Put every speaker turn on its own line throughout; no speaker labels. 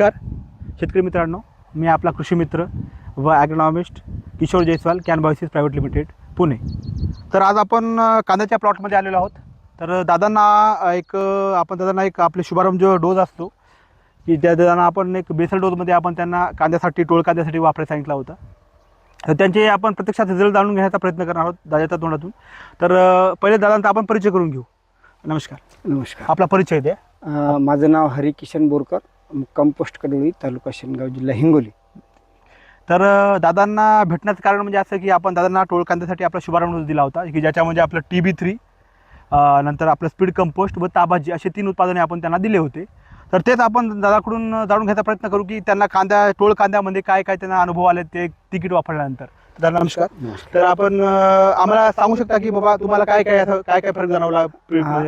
नमस्कार. शेतकरी मित्रांनो मी आपला कृषी मित्र व agronomist Kishor Jaiswal Can Biosis private limited Pune. तर आज आपण कांद्याच्या प्लॉटमध्ये आलेलो आहोत. तर दादांना एक आपण दादांना एक आपले शुभारंभ जो डोस असतो. की त्या दादांना आपण एक बेसल डोजमध्ये आपण त्यांना कांद्यासाठी टोळ कांद्यासाठी वापरायला सांगितला होता. तर त्यांचे आपण प्रत्यक्षात रिझल्ट जाणून घेण्याचा प्रयत्न करणार आहोत दादाच्या तोंडातून. तर पहिले दादांचा आपण परिचय करून घेऊ. नमस्कार.
नमस्कार.
आपला परिचय द्या.
माझं नाव हरिकिशन बोरकर. कंपोस्ट कडोळी तालुका शेनगाव जिल्हा हिंगोली.
तर दादांना भेटण्याचं कारण म्हणजे असं की आपण दादांना टोळ कांद्यासाठी आपला शुभारंभ दिला होता की ज्याच्यामध्ये म्हणजे आपलं टी बी थ्री नंतर आपलं स्पीड कंपोस्ट व ताबाजी असे तीन उत्पादने आपण त्यांना दिले होते. तर तेच आपण दादाकडून जाणून घ्यायचा प्रयत्न करू की त्यांना कांद्या टोळ कांद्यामध्ये काय काय त्यांना अनुभव आले ते तिकीट वापरल्यानंतर. दादा नमस्कार. तर आपण अ, आम्हाला सांगू शकता की बाबा तुम्हाला काय काय असं- काय काय फरक जाणवला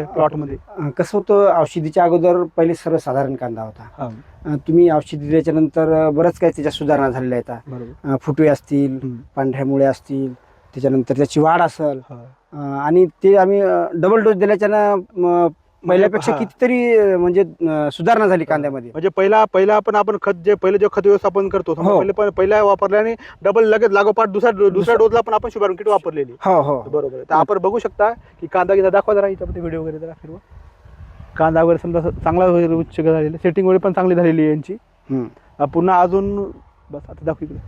प्लॉटमध्ये?
अ, कसं होतं औषधीच्या अगोदर पहिले सर्वसाधारण कांदा होता. अ, तुम्ही औषधी दिल्याच्या नंतर अ, बरंच काही त्याच्या सुधारणा झालेल्या आहेत.
बरोबर.
अ, फुटवे असतील
हम्म.
पांढऱ्या मुळे असतील त्याच्यानंतर त्याची वाढ असेल.
हा.
अ, आणि ते आम्ही डबल डोस दिल्याच्यानं म, पहिल्यापेक्षा
हा.
कितीतरी अ, म्हणजे अ, सुधारणा झाली कांद्यामध्ये
म्हणजे पहिला पहिला आपण आपण खत जे पहिले जे खत व्यवस्थापन करतो समजा
हो.
पहिले पण- पहिल्या वापरल्याने डबल लगेच लागोपाठ दुसऱ्या दुसऱ्या डोजला पण आपण शुभारंभ किट वापरलेली
हो हो
बरोबर आहे. तर आपण बघू शकता की कांदा किती दाखवा जरा याच्यामध्ये व्हिडिओ वगैरे जरा फिरवा कांदा वगैरे समजा चांगला वगैरे उच्च झालेला सेटिंग वगैरे पण चांगली झालेली आहे यांची
हम्म.
अं, पुन्हा अजून बस आता दाखव इकडे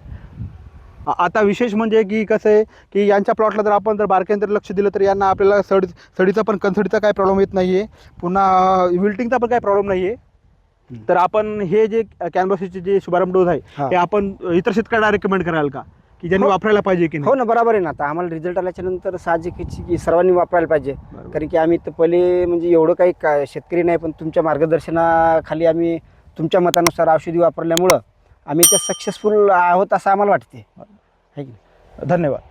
आता विशेष म्हणजे की कसं आहे की यांच्या प्लॉटला जर आपण जर बारकाईने जर लक्ष दिलं तर यांना आपल्याला सड सडीचा पण कणसडीचा काय प्रॉब्लेम येत नाही आहे पुन्हा विल्टिंगचा पण काय प्रॉब्लेम नाही आहे. तर आपण हे जे कॅनव्हासचे जे शुभारंभ डोस आहे
हा.
हे आपण इतर शेतकऱ्यांना रेकमेंड कराल का की ज्यांनी
हो.
वापरायला पाहिजे की
हो ना बरोबर आहे ना आता आम्हाला रिझल्ट आल्याच्यानंतर साहजिकच की सर्वांनी वापरायला पाहिजे. कारण की आम्ही तर पहिले म्हणजे एवढं काही काय शेतकरी नाही पण तुमच्या मार्गदर्शनाखाली आम्ही तुमच्या मतानुसार औषधी वापरल्यामुळं आम्ही त्या सक्सेसफुल आहोत असं आम्हाला वाटते है की नाही?
धन्यवाद